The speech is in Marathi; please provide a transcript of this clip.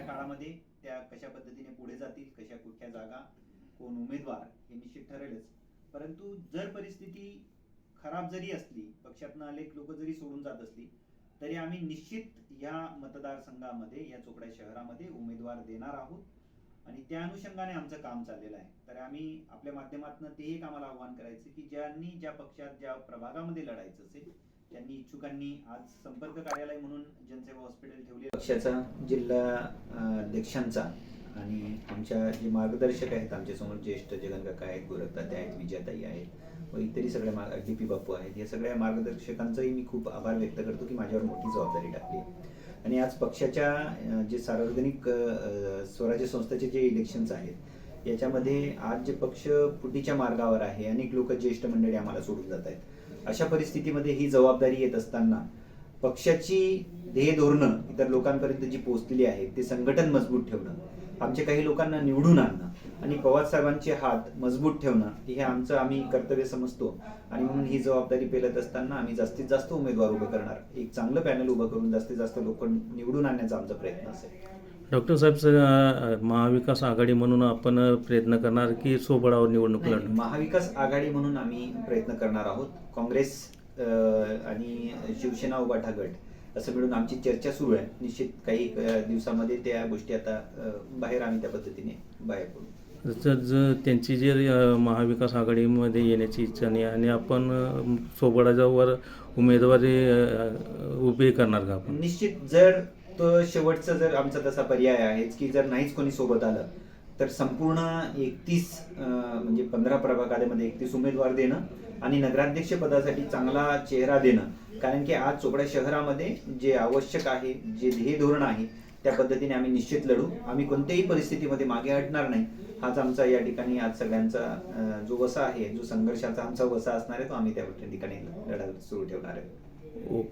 येणाऱ्या काळामध्ये त्या कशा पद्धतीने पुढे जातील कशा कुठल्या जागा कोण उमेदवार हे निश्चित ठरेलच. परंतु जर परिस्थिती खराब जरी असली पक्षातनं अनेक लोक जरी सोडून जात असली तरी आम्ही निश्चित या मतदारसंघामध्ये या चोपड्या शहरामध्ये उमेदवार देणार आहोत. आणि त्या अनुषंगाने आमचं काम चाललेलं आहे. तर आम्ही आपल्या माध्यमातून तेही कामाला आव्हान करायचं की ज्यांनी ज्या पक्षात ज्या प्रभागामध्ये लढायचं असेल त्यांनी इच्छुकांनी आज संपर्क कार्यालय म्हणून जनसेवा हॉस्पिटल ठेवले पक्षाचा जिल्हा अध्यक्षांचा आणि आमच्या जे मार्गदर्शक आहेत आमच्यासमोर ज्येष्ठ जगन काका आहेत गोरखतात्या आहेत विजयाताई आहेत व इतरही सगळ्या मार्ग डी पी बापू आहेत या सगळ्या मार्गदर्शकांचाही मी खूप आभार व्यक्त करतो की माझ्यावर मोठी जबाबदारी टाकली आणि आज पक्षाच्या जे सार्वजनिक स्वराज्य संस्थेचे जे इलेक्शन्स आहेत याच्यामध्ये आज जे पक्ष फुटीच्या मार्गावर आहे अनेक लोक ज्येष्ठ मंडळी आम्हाला सोडून जात आहेत. अशा परिस्थितीमध्ये ही जबाबदारी येत असताना पक्षाची ध्येय धोरणं इतर लोकांपर्यंत जी पोहोचलेली आहेत ते संघटन मजबूत ठेवणं आमच्या काही लोकांना निवडून आणणं आणि पवार साहेबांचे हात मजबूत ठेवणं हे आमचं आम्ही कर्तव्य समजतो. आणि म्हणून ही जबाबदारी पेलत असताना आम्ही जास्तीत जास्त उमेदवार उभं करणार. एक चांगलं पॅनल उभं करून जास्तीत जास्त लोक निवडून आणण्याचा आमचा प्रयत्न असेल. डॉक्टर साहेब स- अ, महाविकास आघाडी म्हणून आपण प्रयत्न करणार की सोबळावर निवडणूक लढणार? महाविकास आघाडी म्हणून आम्ही प्रयत्न करणार आहोत. काँग्रेस आणि शिवसेना उभाठा गट असं मिळून आमची चर्चा सुरू आहे. निश्चित काही दिवसामध्ये त्या गोष्टी आता बाहेर आम्ही त्या पद्धतीने बाहेर पडू. जर त्यांची जे महाविकास आघाडीमध्ये येण्याची इच्छा नाही आणि आपण अ, सोबळावर उमेदवारी उभी करणार का आपण? निश्चित जर तो शेवटचा जर आमचा तसा पर्याय आहे की जर नाहीच कोणी सोबत आलं तर संपूर्ण एकतीस म्हणजे पंधरा प्रभागामध्ये एकतीस उमेदवार देणं आणि नगराध्यक्ष पदासाठी चांगला चेहरा देणं. कारण की आज चोपड्या शहरामध्ये जे आवश्यक आहे जे ध्येय धोरण आहे त्या पद्धतीने आम्ही निश्चित लढू. आम्ही कोणत्याही परिस्थितीमध्ये मागे हटणार नाही. हाच आमचा या ठिकाणी आज सगळ्यांचा जो वसा आहे जो संघर्षाचा आमचा वसा असणार आहे तो आम्ही त्या ठिकाणी लढा सुरू ठेवणार आहे